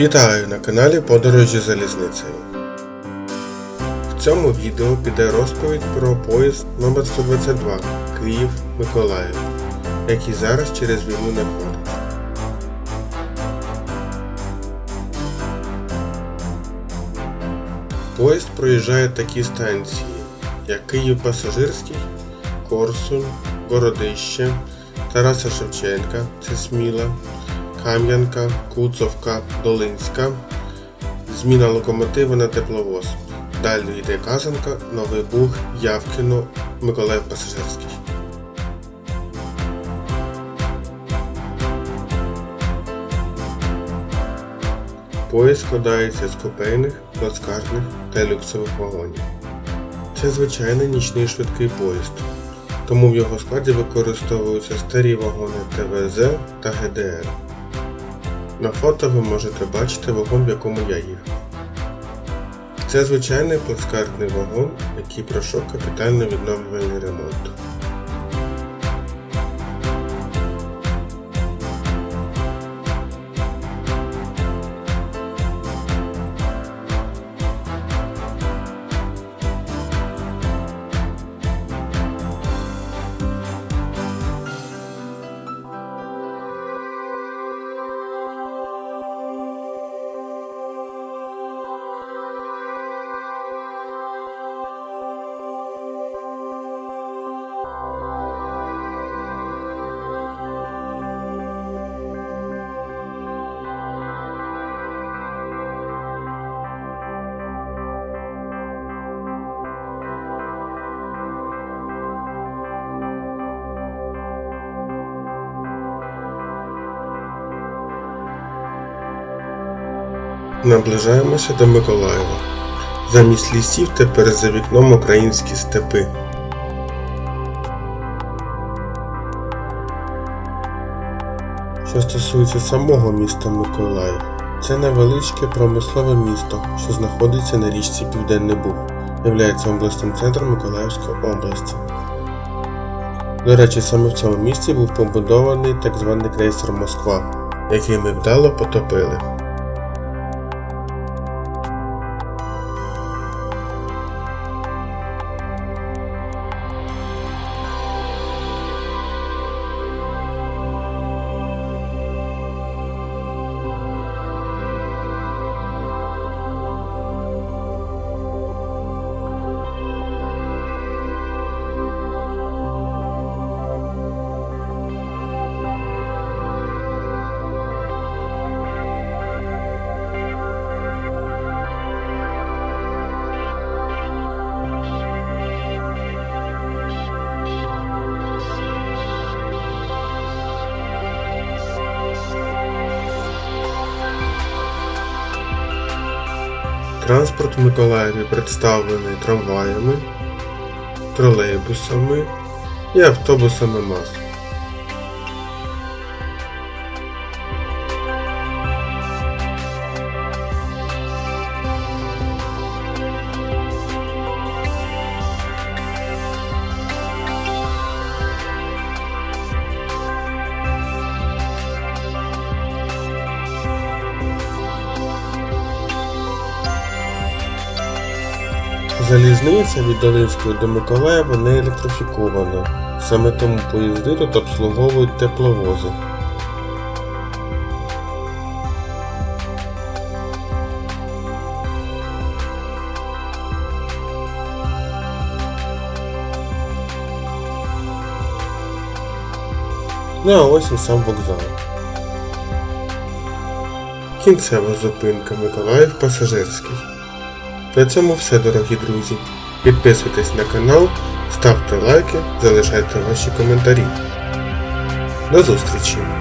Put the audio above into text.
Вітаю на каналі Подорожі залізницею. В цьому відео піде розповідь про поїзд номер 122 Київ-Миколаїв, який зараз через війну не ходить. Поїзд проїжджає такі станції, як Київ Пасажирський, Корсунь, Городище, Тараса Шевченка, це Сміла, Кам'янка, Куцовка, Долинська, зміна локомотива на тепловоз. Далі йде Казанка, Новий Буг, Явкіно, Миколаїв Пасажирський. Поїзд складається з купейних, плацкартних та люксових вагонів. Це звичайний нічний швидкий поїзд, тому в його складі використовуються старі вагони ТВЗ та ГДР. На фото ви можете бачити вагон, в якому я їхав. Це звичайний плацкартний вагон, який пройшов капітально відновлювальний ремонт. Наближаємося до Миколаєва. Замість лісів тепер за вікном українські степи. Що стосується самого міста Миколаїв, це невеличке промислове місто, що знаходиться на річці Південний Буг, являється обласним центром Миколаївської області. До речі, саме в цьому місці був побудований так званий крейсер Москва, який ми вдало потопили. Транспорт в Миколаєві представлений трамваями, тролейбусами і автобусами МАЗ. Залізниця від Долинської до Миколаєва не електрифікована. Саме тому поїзди тут обслуговують тепловози. Ну а ось і сам вокзал. Кінцева зупинка Миколаїв Пасажирський. На цьому все, дорогі друзі. Підписуйтесь на канал, ставте лайки, залишайте ваші коментарі. До зустрічі!